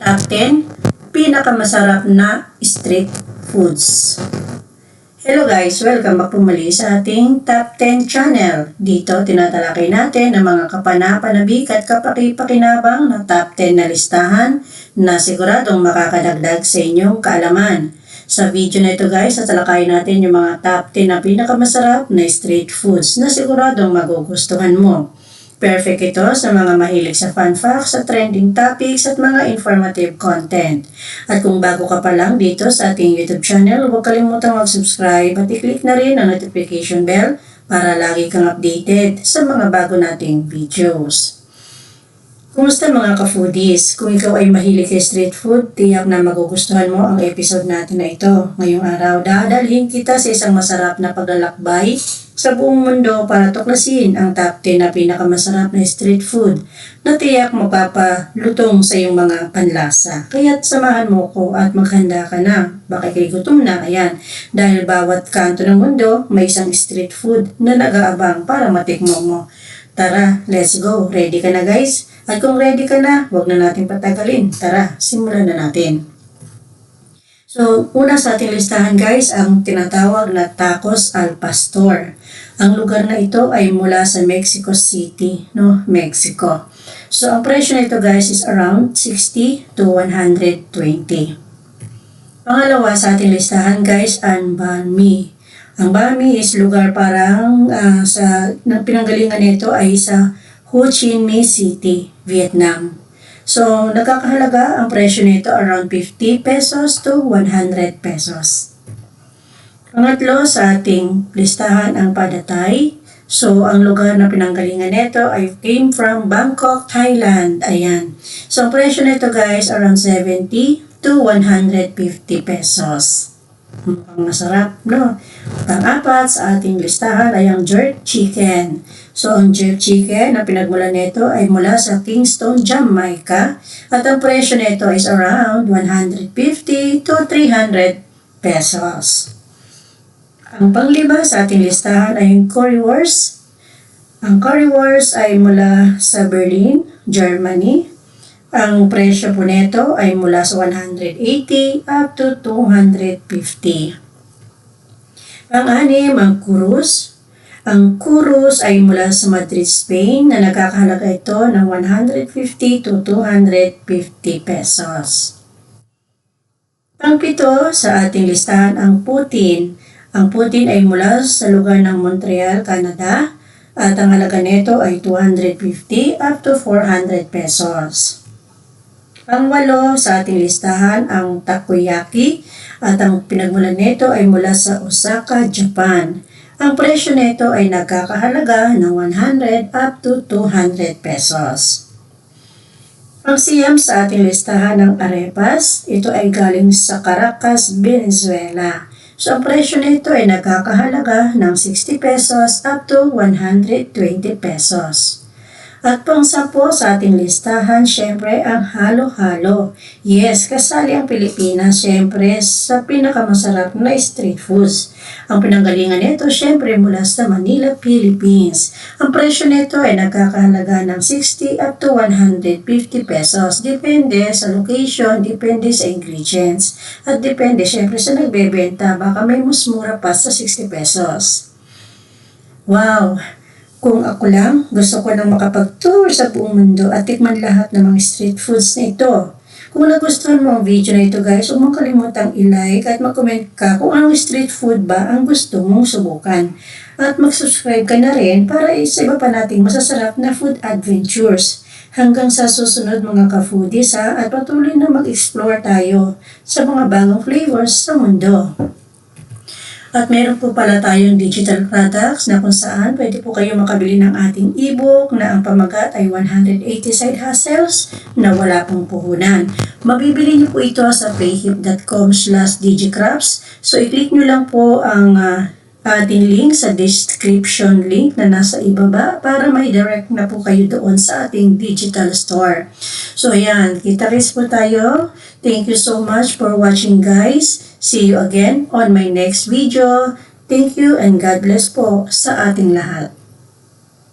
Top 10 Pinakamasarap na street foods. Hello guys! Welcome back po sa ating Top 10 channel. Dito tinatalakay natin ang mga kapanapanabik at kapakipakinabang na top 10 na listahan na siguradong makakadagdag sa inyong kaalaman. Sa video na ito guys, tatalakayin natin yung mga top 10 na pinakamasarap na street foods na siguradong magugustuhan mo. Perfect ito sa mga mahilig sa fun facts, sa trending topics at mga informative content. At kung bago ka pa lang dito sa ating YouTube channel, huwag kalimutang mag-subscribe at i-click na rin ang notification bell para lagi kang updated sa mga bago nating videos. Kumusta mga ka-foodies? Kung ikaw ay mahilig kay street food, tiyak na magugustuhan mo ang episode natin na ito. Ngayong araw, dadalhin kita sa isang masarap na paglalakbay sa buong mundo para tuklasin ang top 10 na pinakamasarap na street food na tiyak mapapalutong sa iyong mga panlasa. Kaya't samahan mo ko at maghanda ka na. Baka kay gutom na, ayan. Dahil bawat kanto ng mundo, may isang street food na nag-aabang para matikmo mo. Tara, let's go. Ready ka na guys? At kung ready ka na, huwag na natin patagalin. Tara, simulan na natin. So, una sa ating listahan guys, ang tinatawag na Tacos al Pastor. Ang lugar na ito ay mula sa Mexico City, no? Mexico. So, ang presyo nito guys is around 60 to 120. Pangalawa sa ating listahan guys, ang banh mi. Ang banh mi is lugar parang ah, sa na pinanggalingan nito ay sa Ho Chi Minh City, Vietnam. So, nagkakahalaga ang presyo nito around 50 pesos to 100 pesos. Pangatlo sa ating listahan ang Padatay. So, ang lugar na pinanggalingan nito ay came from Bangkok, Thailand. Ayan. So, ang presyo nito guys around 70 to 150 pesos. Mukhang masarap, no? Pang-apat sa ating listahan ay ang jerk chicken. So, ang jerk chicken na pinagmula nito ay mula sa Kingston, Jamaica. At ang presyo nito is around 150 to 300 pesos. Ang panglima sa ating listahan ay yung currywurst. Ang currywurst ay mula sa Berlin, Germany. Ang presyo po nito ay mula sa 180 up to 250. Pang-anim, ang kurus. Ang kurus ay mula sa Madrid, Spain na nagkakahalaga ito ng 150 to 250 pesos. Pangpito sa ating listahan ang Putin. Ang Putin ay mula sa lugar ng Montreal, Canada at ang halaga nito ay 250 up to 400 pesos. Pangwalo sa ating listahan ang takoyaki at ang pinagmulan nito ay mula sa Osaka, Japan. Ang presyo nito ay nagkakahalaga ng 100 up to 200 pesos. Pangsiyam sa ating listahan ng arepas, ito ay galing sa Caracas, Venezuela. So ang presyo nito ay nagkakahalaga ng 60 pesos up to 120 pesos. At pangsapo sa ating listahan, syempre ang halo-halo. Yes, kasali ang Pilipinas, syempre, sa pinakamasarap na street foods. Ang pinanggalingan nito, syempre, mula sa Manila, Philippines. Ang presyo nito ay nagkakahalaga ng 60 up to 150 pesos. Depende sa location, depende sa ingredients. At depende, syempre, sa nagbebenta. Baka may mas mura pa sa 60 pesos. Wow! Kung ako lang, gusto ko nang makapag-tour sa buong mundo at tikman lahat ng mga street foods na ito. Kung nagustuhan mo ang video na ito guys, huwag mong kalimutang i-like at mag-comment ka kung anong street food ba ang gusto mong subukan. At mag-subscribe ka na rin para sa iba pa nating masasarap na food adventures. Hanggang sa susunod mga ka-foodies ha, at patuloy na mag-explore tayo sa mga bagong flavors sa mundo. At meron po pala tayong digital products na kung saan pwede po kayo makabili ng ating ebook na ang pamagat ay 180 side hustles na wala pong puhunan. Mabibili niyo po ito sa payhip.com slash digicrafts. So i-click niyo lang po ang uh, ating link sa description link na nasa ibaba para may direct na po kayo doon sa ating digital store. So ayan, kita-kits po tayo. Thank you so much for watching guys. See you again on my next video. Thank you and God bless po sa ating lahat.